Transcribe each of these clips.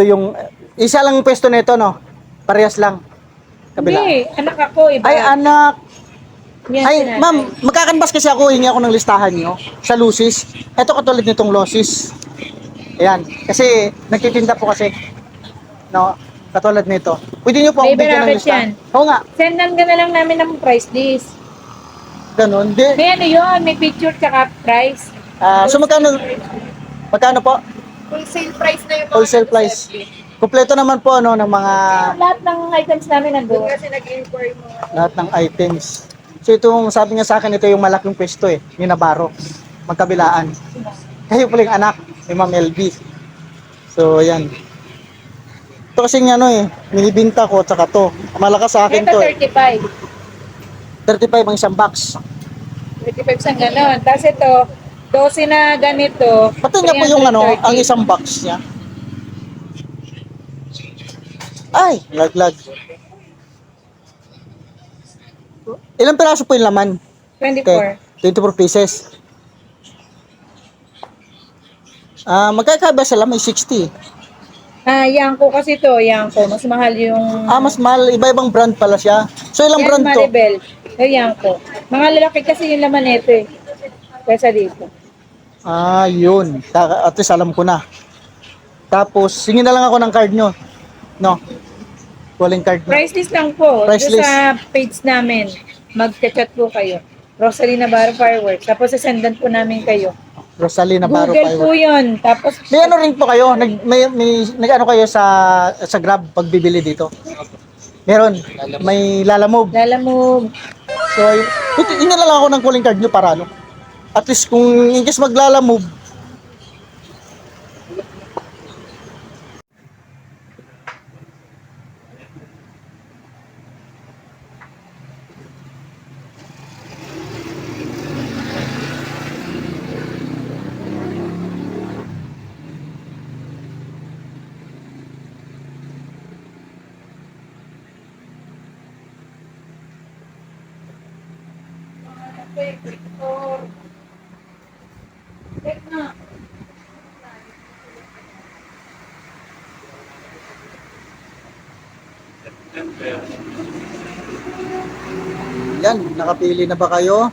Ito yung, isa lang pwesto nito, no? Parehas lang. Kabila. Hindi, anak ako, iba. Ay, anak. Yan Ay, si nanay. ma'am, magkakanbas kasi ako, hingi ako ng listahan nyo sa Lucis. Ito katulad nitong Lucis. Ayan, kasi nagtitinda po kasi. No, katulad nito. Pwede nyo po akong bigyan ng listahan. yan. Oo nga, Sendan ka na lang namin ng price list. ganun. Di, May ano yun, may picture tsaka price. ah, so magkano, magkano po? Wholesale price na yung mga Wholesale nandun sa price. FB. Kompleto naman po ano ng mga Lahat ng items namin nandun. Kasi nag-inquire mga lahat ng items. So itong sabi niya sa akin ito yung malaking pwesto eh, ni Navarro. Magkabilaan. Kayo pala yung anak ni Ma'am LB. So ayan. Ito kasi ano eh, minibinta ko tsaka to. Malakas sa akin Ito to eh. 35. 35 ang isang box. 35 sa ganon. Tapos ito, 12 na ganito. Pati niya po yung ano, 330. ang isang box niya. Ay, laglag. Ilang piraso po yung laman? 24. 24 pieces. Ah, magkakaba sa laman 60. Ah, Yanko kasi to, Yanko. Mas mahal yung... Ah, mas mahal, iba-ibang brand pala siya. So ilang Yan, brand to? Maribel. Yung Yanko. Mga lalaki kasi yung laman nito eh. Kesa dito. Ah, yun. At least alam ko na. Tapos, singin na lang ako ng card nyo. No. Calling card nyo. Price list lang po. Price sa page namin. Mag-chat po kayo. Rosalie Navarro Fireworks. Tapos sasendan po namin kayo. Rosalie Navarro Google po Fireworks. yun. Tapos May ano rin po kayo? Nag, may, may, nag ano kayo sa, sa Grab pag bibili dito? Meron. May lalamove. lalamove. So, yun na lang ako ng calling card nyo para ano. At least kung in case maglalamove, Yan, nakapili na ba kayo?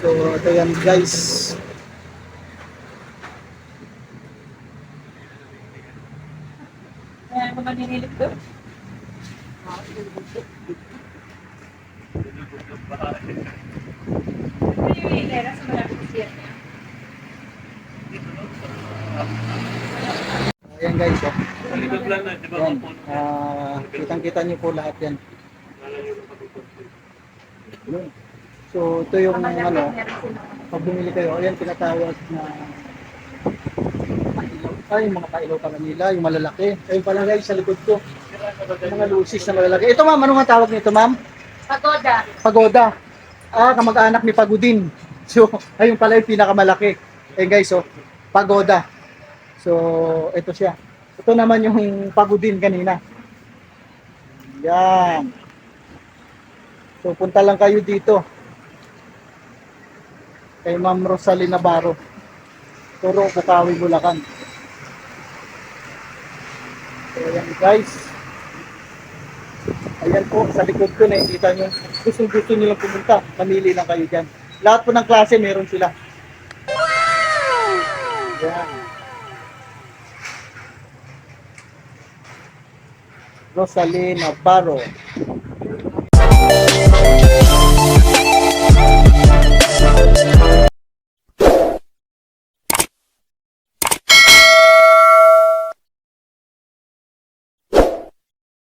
So, ito yan guys. Kaya mga ninilit ko. Ano yung Ayan guys, oh. Yan, ah, kitang-kita niyo po lahat yan. So, ito yung ano, pag bumili kayo, ayan tinatawag na. Ay, yung mga pailaw pala nila, yung malalaki. Ayun pala guys, sa likod ko. Yung mga lucis na malalaki. Ito ma'am, ano nga tawag nito ma'am? Pagoda. Pagoda. Ah, kamag-anak ni Pagudin. So, ayun pala yung pinakamalaki. Eh guys, so, Pagoda. So, ito siya. Ito naman yung Pagudin kanina. Yan. So, punta lang kayo dito. Kay Ma'am Rosalie Navarro. Turo, Bukawi, Bulacan. So, ayan guys. Ayan po, sa likod ko nakikita nyo. Gusto gusto nyo lang pumunta. Mamili lang kayo dyan. Lahat po ng klase meron sila. Yan. Rosalie Navarro.